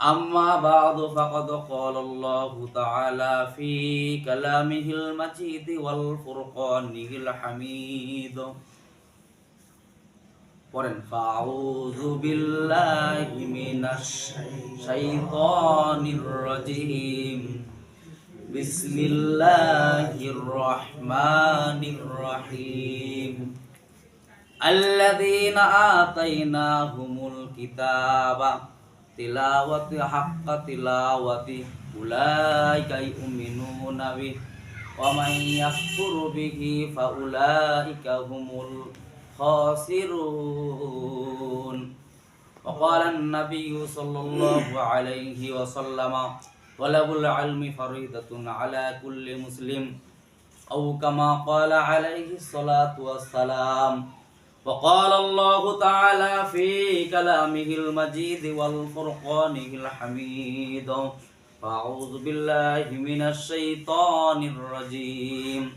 أما بعد فقد قال الله تعالى في كلامه المجيد والفرقانه الحميد পড়েন ফাউযু বিল্লাহি মিনাশ শাইতানির রাজিম বিসমিল্লাহির রহমানির রহিম tilawati haqqa tilawati ulaika yu'minuna bih wa man yakfuru bihi fa ulaika humul khasirun wa qala an-nabiy sallallahu alayhi wa sallama talabul ilmi faridatun ala kulli muslim aw kama qala alayhi salatu wassalam وقال الله تعالى في كلامه المجيد والفرقانه الحميد فأعوذ بالله من الشيطان الرجيم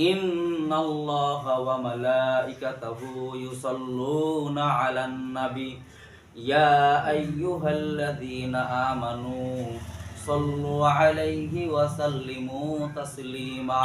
إن الله وملائكته يصلون على النبي يا أيها الذين آمنوا صلوا عليه وسلموا تسليما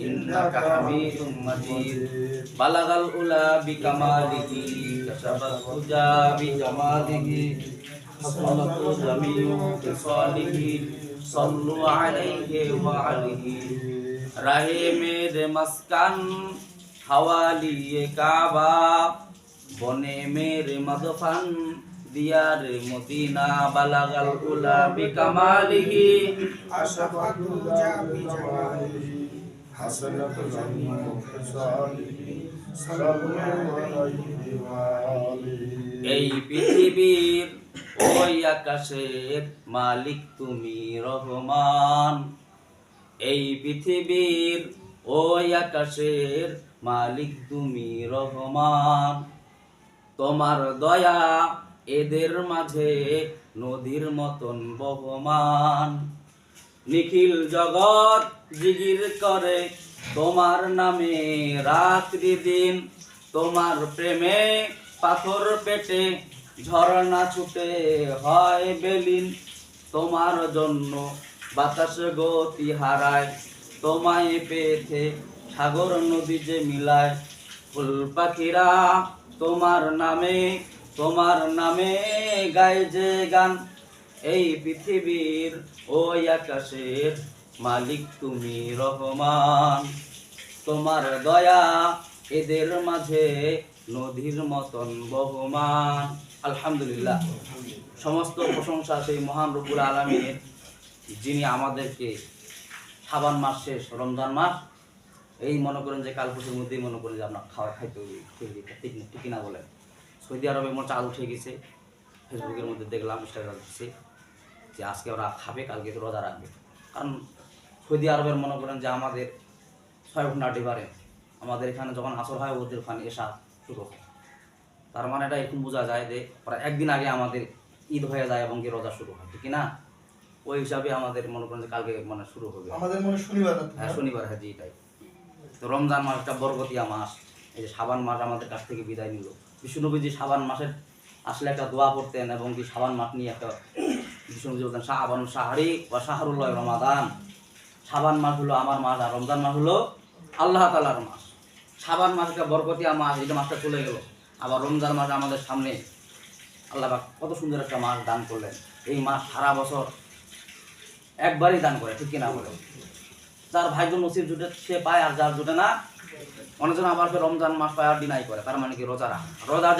إنك حميد مجيد بلغ الأولى بكماله كشف الهدى بجماله حصلت جميع خصاله صلوا عليه وعليه رہے میرے مسکن حوالی کعبہ বনে মেরে মদফান দিয়ার Medina বালাগাল উলা বিকামালিহি আশাফাতু জামি জামালিহি حسنت جميع خصاله صلوا عليه وآله এই পৃথিবীর ওই আকাশের মালিক তুমি রহমান এই পৃথিবীর ওই আকাশের মালিক তুমি রহমান তোমার দয়া এদের মাঝে নদীর মতন বহমান নিখিল জগৎ জিগির করে তোমার নামে রাত্রি দিন। তোমার প্রেমে পাথর পেটে ঝরনা ছুটে হয় বেলিন। তোমার জন্য বাতাস গতি হারায় তোমায় পেয়েছে সাগর নদী যে মিলায়। ফুল পাখিরা তোমার নামে তোমার নামে গায় যে গান। এই পৃথিবীর ওই আকাশের মালিক তুমি রহমান। তোমার দয়া এদের মাঝে নদীর মতন বহমান। আলহামদুলিল্লাহ। সমস্ত প্রশংসা সেই মহান রব্বুল আলমীর যিনি আমাদেরকে সাবান মাস শেষ, রমজান মাস, এই মনে করেন যে কাল মধ্যেই মনে করেন যে আপনার খাওয়া খাইতে ঠিক ঠিক ঠিক না বলেন। সৌদি আরবে মোট চাল উঠে গেছে, ফেসবুকের মধ্যে দেখলাম ইনস্টাগ্রাম দিচ্ছে যে আজকে ওরা খাবে, কালকে রোজা রাখবে। কারণ সৌদি আরবের মনে করেন যে আমাদের ছয় ঘণ্টা ডিফারে আমাদের এখানে যখন আসর হয় ওদের ওখানে এসা শুরু হয়। তার মানে এটা এরকম বোঝা যায় যে ওরা একদিন আগে আমাদের ঈদ হয়ে যায় এবং কি রোজা শুরু হয় ঠিক না? ওই হিসাবে আমাদের মনে করেন যে কালকে মানে শুরু হবে। আমাদের মনে শনিবার হ্যাঁ শনিবার হ্যাঁ জি এটাই। তো রমজান মাসটা বরগতিয়া মাস এই যে সাবান মাস আমাদের কাছ থেকে বিদায় নিল। বিষ্ণুনবীজি সাবান মাসের আসলে একটা দোয়া পড়তেন এবং কি সাবান মাস নিয়ে একটা বিষ্ণুনবীজি বলতেন সাহাবান সাহারি বা শাহরুল্লাহ রমাদান। সাবান মাস হলো আমার মাস আর রমজান মাস হলো আল্লাহ তালার মাস। সাবান মাস একটা বরকতিয়া মাস এটা মাসটা চলে গেল, আবার রমজান মাস আমাদের সামনে আল্লাহ কত সুন্দর একটা মাস দান করলেন। এই মাস সারা বছর একবারই দান করে, ঠিক কিনা বলে? যার ভাগ্য নসিব জুটে সে পায় আর যার জুটে না, অনেকজন আবার রমজান মাস পায় আর ডিনাই করে, তার মানে কি রোজা রাখা রোজা